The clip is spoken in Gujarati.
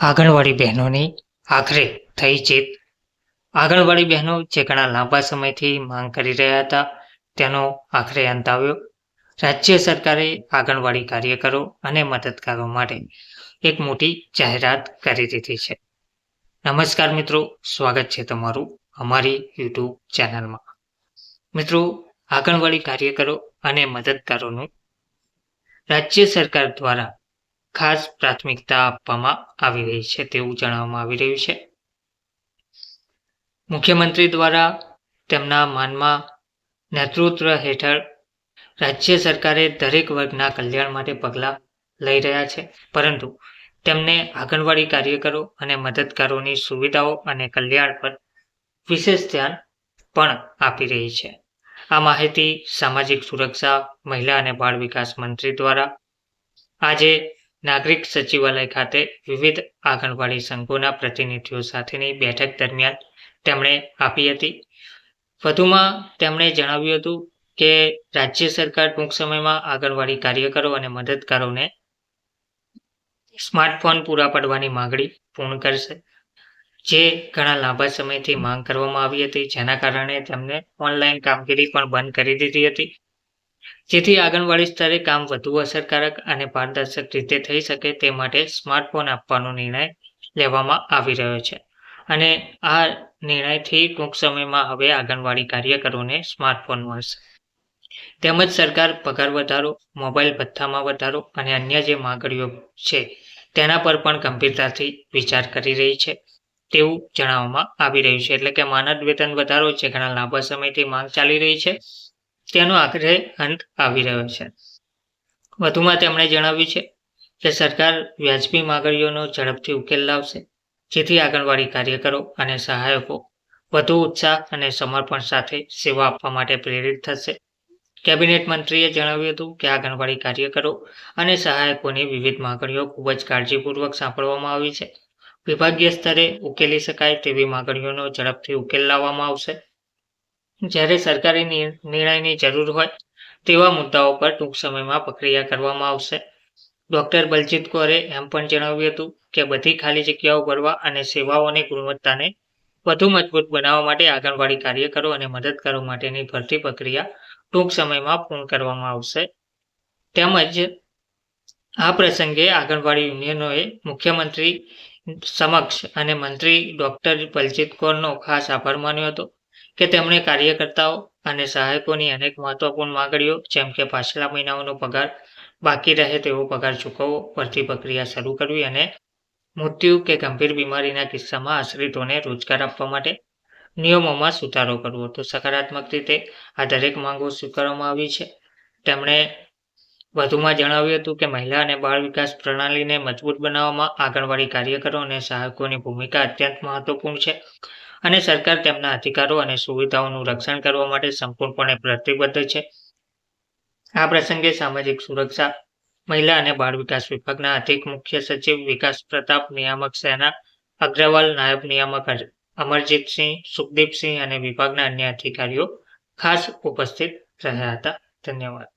આંગણવાડી બહેનોની આખરે થઈ જીત. આંગણવાડી બહેનો જે ઘણા લાંબા સમયથી માંગ કરી રહ્યા હતા, તેનો આખરે અંત આવ્યો. રાજ્ય સરકારે આંગણવાડી કાર્યકરો અને મદદગારો માટે એક મોટી જાહેરાત કરી દીધી છે. નમસ્કાર મિત્રો, સ્વાગત છે તમારું અમારી યુટ્યુબ ચેનલમાં. મિત્રો, આંગણવાડી કાર્યકરો અને મદદગારોનું રાજ્ય સરકાર દ્વારા ખાસ પ્રાથમિકતા આપવામાં આવી રહી છે તેવું જણાવવામાં આવી રહ્યું છે. મુખ્યમંત્રી દ્વારા તેમના માનમાં નેતૃત્વ હેઠળ રાજ્ય સરકારે દરેક વર્ગના કલ્યાણ માટે પગલાં લઈ રહ્યા છે. પરંતુ તેમને આંગણવાડી કાર્યકરો અને મદદગારોની સુવિધાઓ અને કલ્યાણ પર વિશેષ ધ્યાન પણ આપી રહી છે. આ માહિતી સામાજિક સુરક્ષા, મહિલા અને બાળ વિકાસ મંત્રી દ્વારા આજે નાગરિક સચિવાલય ખાતે વિવિધ આંગણવાડી સંઘોના પ્રતિનિધિઓ સાથેની બેઠક દરમિયાન તેમણે આપી હતી. વધુમાં તેમણે જણાવ્યું હતું કે રાજ્ય સરકાર ટૂંક સમયમાં આંગણવાડી કાર્યકરો અને મદદગારોને સ્માર્ટફોન પૂરા પાડવાની માંગણી પૂર્ણ કરશે, જે ઘણા લાંબા સમયથી માંગ કરવામાં આવી હતી, જેના કારણે તેમને ઓનલાઈન કામગીરી પણ બંધ કરી દીધી હતી. જેથી આંગણવાડી સ્તરે કામ વધુ અસરકારક અને પારદર્શક રીતે થઈ શકે તે માટે સ્માર્ટફોન આપવાનો નિર્ણય લેવામાં આવી રહ્યો છે. અને આ નિર્ણયથી ટૂંક સમયમાં હવે આંગણવાડી કાર્યકરોને સ્માર્ટફોન મળશે. તેમજ સરકાર પગાર વધારો, મોબાઈલ ભથ્થામાં વધારો અને અન્ય જે માગણીઓ છે તેના પર પણ ગંભીરતાથી વિચાર કરી રહી છે તેવું જણાવવામાં આવી રહ્યું છે. એટલે કે માનદ વેતન વધારો છે ઘણા લાંબા સમયથી માંગ ચાલી રહી છે. તેનો આખરે અંત આવી રહ્યો છે. વધુમાં તેમણે જણાવ્યું છે કે સરકાર વ્યાજબી માંગણીઓનો ઝડપથી ઉકેલ લાવશે, જેથી આંગણવાડી કાર્યકરો અને સહાયકો વધુ ઉત્સાહ અને સમર્પણ સાથે સેવા આપવા માટે પ્રેરિત થશે. કેબિનેટ મંત્રીએ જણાવ્યું હતું કે આંગણવાડી કાર્યકરો અને સહાયકોની વિવિધ માંગણીઓ ખૂબ જ કાળજીપૂર્વક સાંભળવામાં આવી છે. વિભાગીય સ્તરે ઉકેલી શકાય તેવી માંગણીઓનો ઝડપથી ઉકેલ લાવવામાં આવશે. જ્યારે સરકારી નિર્ણયની જરૂર હોય, તેવા મુદ્દાઓ પર ટૂંક સમયમાં પ્રક્રિયા કરવામાં આવશે. ડોક્ટર બલજીત કૌરે એમ પણ જણાવ્યું હતું કે, બધી ખાલી જગ્યાઓ ભરવા અને સેવાઓની ગુણવત્તાને વધુ મજબૂત બનાવવા માટે આંગણવાડી કાર્યકરો અને મદદગારો માટેની ભરતી પ્રક્રિયા ટૂંક સમયમાં પૂર્ણ કરવામાં આવશે. તેમજ આ પ્રસંગે આંગણવાડી યુનિયનોએ મુખ્યમંત્રી સમક્ષ અને મંત્રી ડોક્ટર બલજીત કૌરનો ખાસ આભાર માન્યો હતો. કે તેમણે કાર્યકર્તાઓ અને સહાયકોની અનેક મહત્વપૂર્ણ માંગણીઓ, જેમ કે પાછલા મહિનાઓનો પગાર, બાકી રહે તેવો પગાર ચૂકવવો ભરતી પ્રક્રિયા શરૂ કરવી અને મૃત્યુ કે ગંભીર બીમારીના કિસ્સામાં આશ્રિતોને રોજગાર આપવા માટે નિયમોમાં સુધારો કરવો. તો સકારાત્મક રીતે આ દરેક માંગો સ્વીકારવામાં આવી છે. તેમણે વધુમાં જણાવ્યું હતું કે મહિલા અને બાળ વિકાસ પ્રણાલીને મજબૂત બનાવવામાં આંગણવાડી કાર્યકરો અને સહાયકોની ભૂમિકા અત્યંત મહત્વપૂર્ણ છે અને સરકાર તેમના અધિકારો અને સુવિધાઓનું રક્ષણ કરવા માટે સંપૂર્ણપણે પ્રતિબદ્ધ છે. આ પ્રસંગે સામાજિક સુરક્ષા, મહિલા અને બાળ વિકાસ વિભાગના અધિક મુખ્ય સચિવ વિકાસ પ્રતાપ, નિયામક સેના અગ્રવાલ, નાયબ નિયામક અમરજીતસિંહ, સુખદીપસિંહ અને વિભાગના અન્ય અધિકારીઓ ખાસ ઉપસ્થિત રહ્યા હતા. ધન્યવાદ.